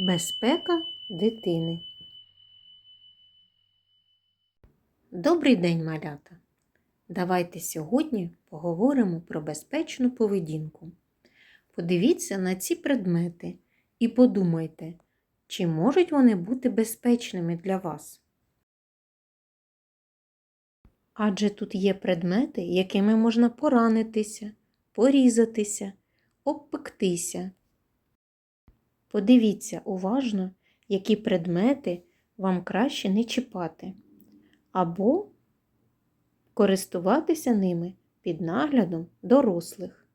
Безпека дитини. Добрий день, малята! Давайте сьогодні поговоримо про безпечну поведінку. Подивіться на ці предмети і подумайте, чи можуть вони бути безпечними для вас. Адже тут є предмети, якими можна поранитися, порізатися, обпектися. Подивіться уважно, які предмети вам краще не чіпати, або користуватися ними під наглядом дорослих.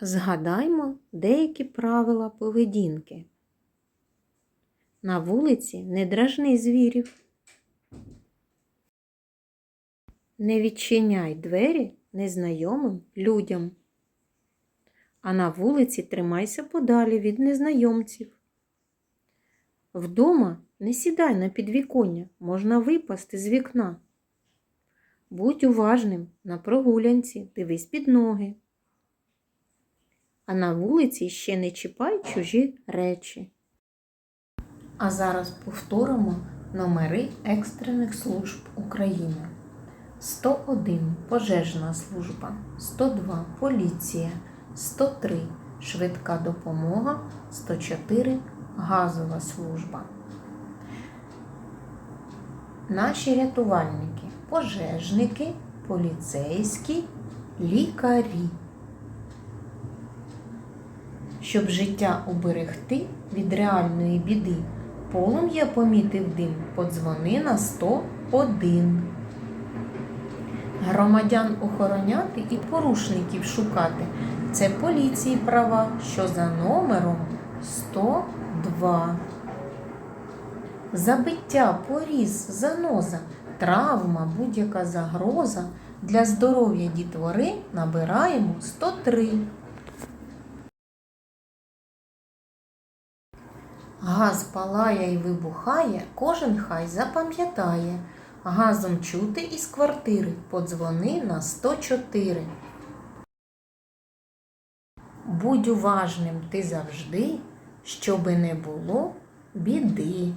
Згадаймо деякі правила поведінки. На вулиці не дражни звірів. Не відчиняй двері незнайомим людям. А на вулиці тримайся подалі від незнайомців. Вдома не сідай на підвіконня, можна випасти з вікна. Будь уважним на прогулянці, дивись під ноги. А на вулиці ще не чіпай чужі речі. А зараз повторимо номери екстрених служб України. 101 пожежна служба, 102 поліція, 103 швидка допомога, 104 газова служба. Наші рятувальники, пожежники, поліцейські, лікарі. Щоб життя уберегти від реальної біди, полум'я помітив дим, подзвони на 101 громадян охороняти і порушників шукати. Це поліції права, що за номером 102. Забиття, поріз, заноза, травма, будь-яка загроза для здоров'я дітвори набираємо 103. Газ палає і вибухає, кожен хай запам'ятає. Газом чути із квартири подзвони на 104. Будь уважним ти завжди, щоби не було біди.